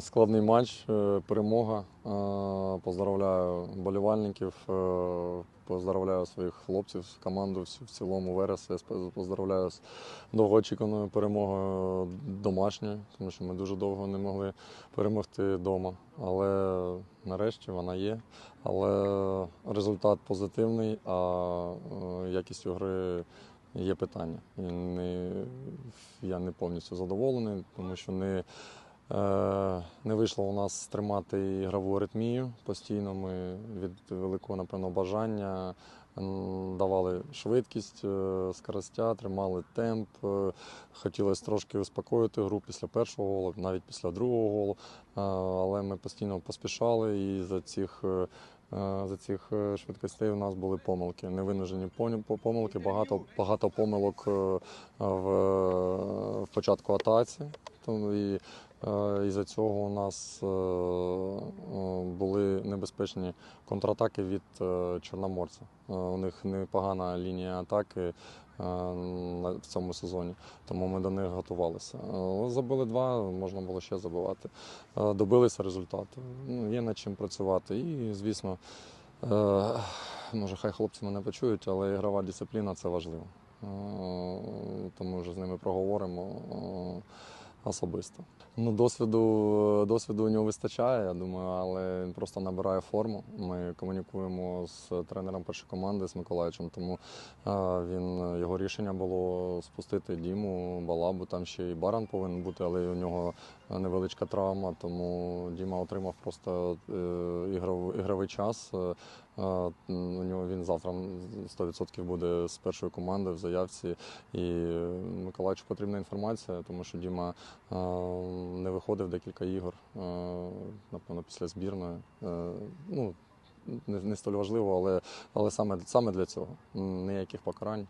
Складний матч, е, перемога. Е, Поздравляю болівальників, е, поздравляю своїх хлопців, команду в цілому Верес. Я поздравляю з довгоочікуваною перемогою домашньою, тому що ми дуже довго не могли перемогти вдома. Але нарешті вона є. Але результат позитивний, а якістю гри є питання. І не, я не повністю задоволений, тому що не. Е, Не вийшло у нас тримати ігрову аритмію постійно. Ми від великого, напевно, бажання давали швидкість, е, скоростя, тримали темп. Е, Хотілося трошки успокоїти гру після першого голу, навіть після другого голу. Але ми постійно поспішали і за цих. За цих швидкостей у нас були помилки, невинужені помилки, багато, багато помилок в, в початку атаці. Тому Е, Із-за цього у нас е, е, були небезпечні контратаки від Чорноморця. У них непогана лінія атаки в цьому сезоні, тому ми до них готувалися. Забили два, можна було ще забивати. Добилися результату. Ну, Є над чим працювати. І, звісно, може, хай хлопці мене почують, але ігрова дисципліна це важливо. Тому вже з ними проговоримо особисто. Ну, досвіду, досвіду у нього вистачає, я думаю, але він просто набирає форму. Ми комунікуємо з тренером першої команди з Миколаївичем, тому е, він його рішення було спустити Діму, Балабу. Там ще і Баран повинен бути, але у нього невеличка травма, тому Діма отримав просто е, ігровий час. У нього він завтра 100% буде з першої команди в заявці. І Миколаївичу потрібна інформація, тому що Діма не виходив декілька ігор, напевно, після збірної. Е, Ну, не столь важливо, але, але саме, саме для цього. Ніяких покарань.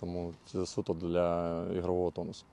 Тому це суто для ігрового тонусу.